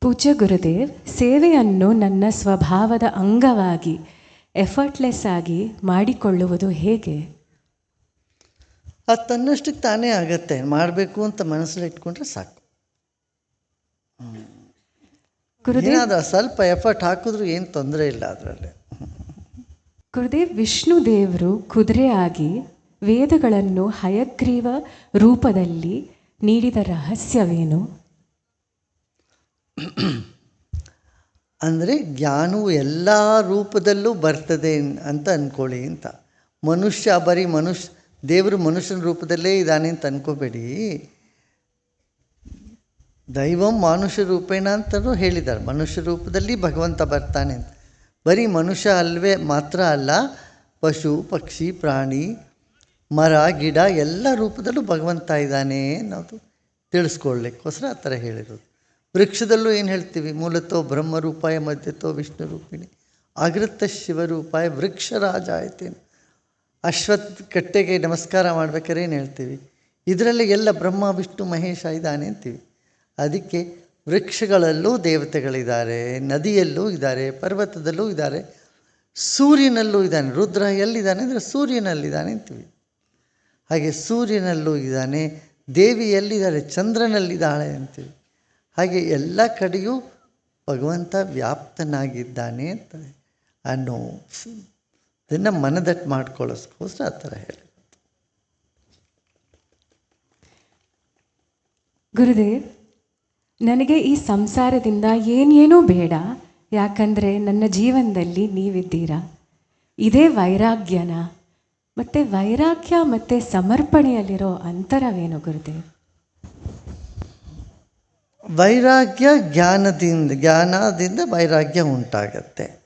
ಪೂಜ್ಯ ಗುರುದೇವ್ ಸೇವೆಯನ್ನು ನನ್ನ ಸ್ವಭಾವದ ಅಂಗವಾಗಿ ಎಫರ್ಟ್ಲೆಸ್ ಆಗಿ ಮಾಡಿಕೊಳ್ಳುವುದು ಹೇಗೆ? ಅದು ತನ್ನಷ್ಟಕ್ಕೆ ತಾನೇ ಆಗತ್ತೆ. ಮಾಡಬೇಕು ಅಂತ ಮನಸ್ಸಲ್ಲಿ ಇಟ್ಕೊಂಡ್ರೆ ಸಾಕು. ಗುರುದೇವ್ ಸ್ವಲ್ಪ ಎಫರ್ಟ್ ಹಾಕಿದ್ರು ಏನು ತೊಂದರೆ ಇಲ್ಲ ಅದರಲ್ಲಿ. ಗುರುದೇವ್ ವಿಷ್ಣು ದೇವರು ಕುದುರೆಯಾಗಿ ವೇದಗಳನ್ನು ಹಯಗ್ರೀವ ರೂಪದಲ್ಲಿ ನೀಡಿದ ರಹಸ್ಯವೇನು? ಅಂದರೆ ಜ್ಞಾನವು ಎಲ್ಲ ರೂಪದಲ್ಲೂ ಬರ್ತದೆ ಅಂತ ಅಂದ್ಕೊಳ್ಳಿ ಅಂತ. ಮನುಷ್ಯ ಬರೀ ಮನುಷ್ಯ, ದೇವರು ಮನುಷ್ಯನ ರೂಪದಲ್ಲೇ ಇದ್ದಾನೆ ಅಂತ ಅಂದ್ಕೋಬೇಡಿ ದೈವಂ ಮನುಷ್ಯ ರೂಪೇಣ ಅಂತಲೂ ಹೇಳಿದ್ದಾರೆ. ಮನುಷ್ಯ ರೂಪದಲ್ಲಿ ಭಗವಂತ ಬರ್ತಾನೆ ಅಂತ. ಬರೀ ಮನುಷ್ಯ ಅಲ್ವೇ ಮಾತ್ರ ಅಲ್ಲ, ಪಶು, ಪಕ್ಷಿ, ಪ್ರಾಣಿ, ಮರ, ಗಿಡ, ಎಲ್ಲ ರೂಪದಲ್ಲೂ ಭಗವಂತ ಇದ್ದಾನೆ ಅನ್ನೋದು ತಿಳಿಸ್ಕೊಳ್ಳಿಕ್ಕೋಸ್ಕರ ಆ ಥರ ಹೇಳಿರೋದು. ವೃಕ್ಷದಲ್ಲೂ ಏನು ಹೇಳ್ತೀವಿ? ಮೂಲತೋ ಬ್ರಹ್ಮರೂಪಾಯ, ಮಧ್ಯತೋ ವಿಷ್ಣು ರೂಪಿಣಿ ಆಗಿರುತ್ತ ಶಿವರೂಪಾಯ ವೃಕ್ಷರಾಜ ಆಯ್ತೇನು. ಅಶ್ವತ್ಥ ಕಟ್ಟೆಗೆ ನಮಸ್ಕಾರ ಮಾಡ್ಬೇಕಾದ್ರೆ ಏನು ಹೇಳ್ತೀವಿ? ಇದರಲ್ಲಿ ಎಲ್ಲ ಬ್ರಹ್ಮ, ವಿಷ್ಣು, ಮಹೇಶ ಇದ್ದಾನೆ ಅಂತೀವಿ. ಅದಕ್ಕೆ ವೃಕ್ಷಗಳಲ್ಲೂ ದೇವತೆಗಳಿದ್ದಾರೆ, ನದಿಯಲ್ಲೂ ಇದ್ದಾರೆ, ಪರ್ವತದಲ್ಲೂ ಇದ್ದಾರೆ, ಸೂರ್ಯನಲ್ಲೂ ಇದ್ದಾನೆ, ರುದ್ರ ಎಲ್ಲಿದ್ದಾನೆ ಅಂದರೆ ಸೂರ್ಯನಲ್ಲಿದ್ದಾನೆ ಅಂತೀವಿ. ಹಾಗೆ ಸೂರ್ಯನಲ್ಲೂ ಇದ್ದಾನೆ, ದೇವಿ ಎಲ್ಲಿದ್ದಾರೆ? ಚಂದ್ರನಲ್ಲಿದ್ದಾಳೆ ಅಂತೀವಿ. ಹಾಗೆ ಎಲ್ಲ ಕಡೆಯೂ ಭಗವಂತ ವ್ಯಾಪ್ತನಾಗಿದ್ದಾನೆ ಅಂತ ಅನ್ನೋ ಇದನ್ನು ಮನದಟ್ಟು ಮಾಡ್ಕೊಳ್ಳೋಸ್ಕೋಸ್ಕರ ಆ ಥರ ಹೇಳಿ. ಗುರುದೇವ್, ನನಗೆ ಈ ಸಂಸಾರದಿಂದ ಏನೇನೂ ಬೇಡ. ಯಾಕಂದರೆ ನನ್ನ ಜೀವನದಲ್ಲಿ ನೀವಿದ್ದೀರಾ? ಇದೇ ವೈರಾಗ್ಯನ. ಮತ್ತು ವೈರಾಗ್ಯ ಮತ್ತು ಸಮರ್ಪಣೆಯಲ್ಲಿರೋ ಅಂತರವೇನು ಗುರುದೇವ್? ವೈರಾಗ್ಯ ಜ್ಞಾನದಿಂದ ಜ್ಞಾನದಿಂದ ವೈರಾಗ್ಯ ಉಂಟಾಗತ್ತೆ.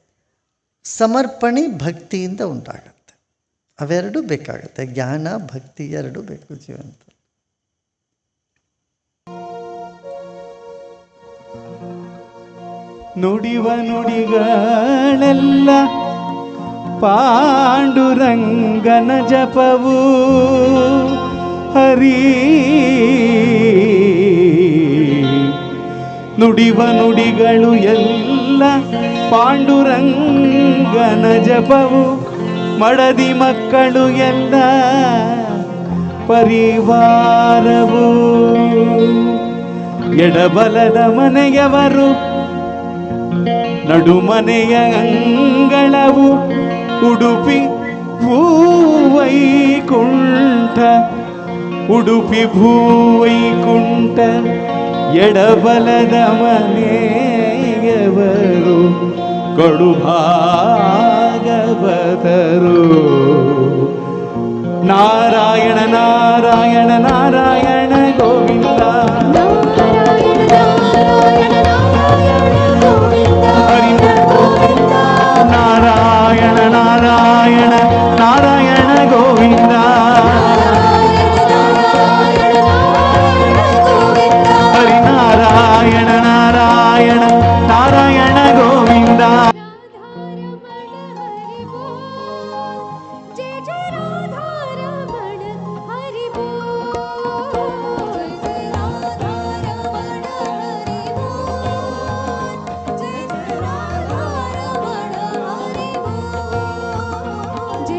ಸಮರ್ಪಣೆ ಭಕ್ತಿಯಿಂದ ಉಂಟಾಗತ್ತೆ. ಅವೆರಡೂ ಬೇಕಾಗತ್ತೆ. ಜ್ಞಾನ, ಭಕ್ತಿ ಎರಡೂ ಬೇಕು ಜೀವಂತ. ನುಡಿವ ನುಡಿಗಳೆಲ್ಲ, ಪಾಂಡುರಂಗನ ಜಪವು, ಹರಿ ನುಡಿವ ನುಡಿಗಳು ಎಲ್ಲ ಪಾಂಡುರಂಗನ ಜಪವು ಮಡದಿ ಮಕ್ಕಳು ಎಲ್ಲ ಪರಿವಾರವು. ಎಡಬಲದ ಮನೆಯವರು ನಡುಮನೆಯ ಅಂಗಳವು ಉಡುಪಿ ಭೂವೈಕುಂಠ ಉಡುಪಿ ಭೂವೈಕುಂಠ. ಎಡಬಲದ ಮನೆಯವರು ಕಡುಭಾಗವತರು ನಾರಾಯಣ ನಾರಾಯಣ ನಾರಾಯಣ.